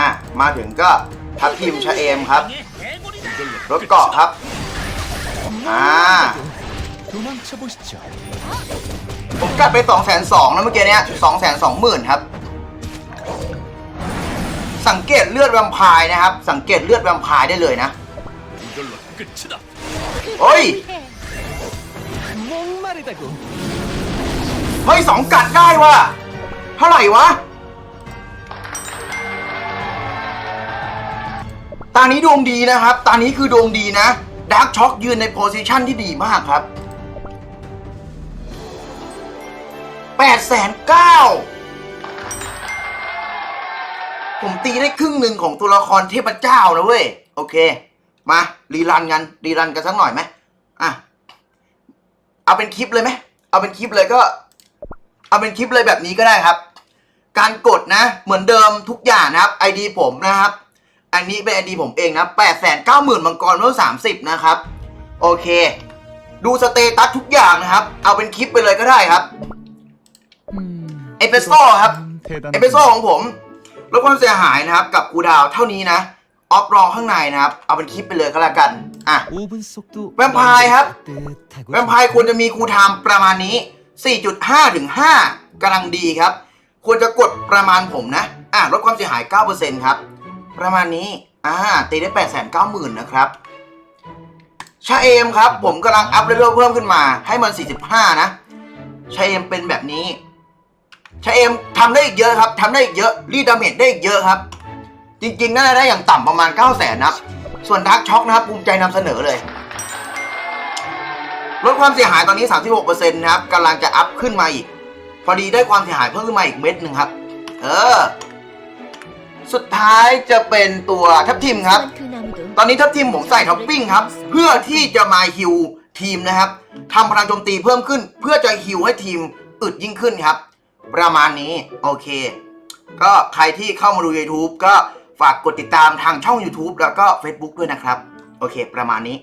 ่ะ มาถึงก็ทัพทีมชะเอมครับ รถเกาะครับ อ่า ผมกัดไป2องแสนสองนะเมื่อกี้เนี้ยสองแสนสองหมื่นครับ สังเกตเลือดแวมพายนะครับ สังเกตเลือดแวมพายได้เลยนะโอ้ยเฮ้ยสองกัดได้วะเท่าไหร่วะ ตานี้ดวงดีนะครับ ตานี้คือดวงดีนะดาร์กช็อคยืนในโพซิชันที่ดีมากครับแปดแสนเก้าผมตีได้ครึ่งหนึ่งของตัวละครเทพเจ้านะเว้ย โอเค มารีรันกันรีรันกันสักหน่อยไหมอะ เอาเป็นคลิปเลยไหมเอาเป็นคลิปเลยก็ เอาเป็นคลิปเลยแบบนี้ก็ได้ครับ การกดนะ เหมือนเดิมทุกอย่างนะครับ ID ผมนะครับ อันนี้เป็นไอดีผมเองนะแปดแสนเก้าหมื่นมังกรเวลสามสิบนะครับ โอเค ดูสเตตัสทุกอย่างนะครับ เอาเป็นคลิปไปเลยก็ได้ครับ เอเปโซครับ เอเปโซของผมลดความเสียหายนะครับ กับกูดาวเท่านี้นะออฟรองข้างในนะครับ เอาเป็นคลิปไปเลยก็แล้วกัน อะ แวมพายครับ แวมพายควรจะมีคูทามประมาณนี้ 4.5 ถึงห้ากำลังดีครับ ควรจะกดประมาณผมนะ อะลดความเสียหาย 9%ครับ ประมาณนี้ อ่า ตีได้890,000นนะครับชาเอมครับ ผมกำลังอัพเลเวลเพิ่มขึ้นมา ให้มัน 45 นะชาเอมเป็นแบบนี้ชาเอมทำได้อีกเยอะครับทำได้อีกเยอะรีดาเมจได้อีกเยอะครับ จริงๆน่าจะได้อย่างต่ำประมาณ 9 0 0 0 0นนะส่วนดักช็อกนะครับภูมิใจนำเสนอเลยลดความเสียหายตอนนี้ 36%นะครับกำลังจะอัพขึ้นมาอีก พอดีได้ความเสียหายเพิ่มขึ้นมาอีกเม็ดหนึ่งครับ เออ สุดท้ายจะเป็นตัวทัพทิมครับ ตอนนี้ทัพทิมผมใส่ท็อปปิ้งครับ เพื่อที่จะมาฮิวทีมนะครับทำพลังโจมตีเพิ่มขึ้น เพื่อจะฮิวให้ทีมอึดยิ่งขึ้นครับ ประมาณนี้โอเค ก็ใครที่เข้ามาดู YouTube ก็ฝากกดติดตามทางช่อง YouTube แล้วก็ Facebook ด้วยนะครับ โอเค ประมาณนี้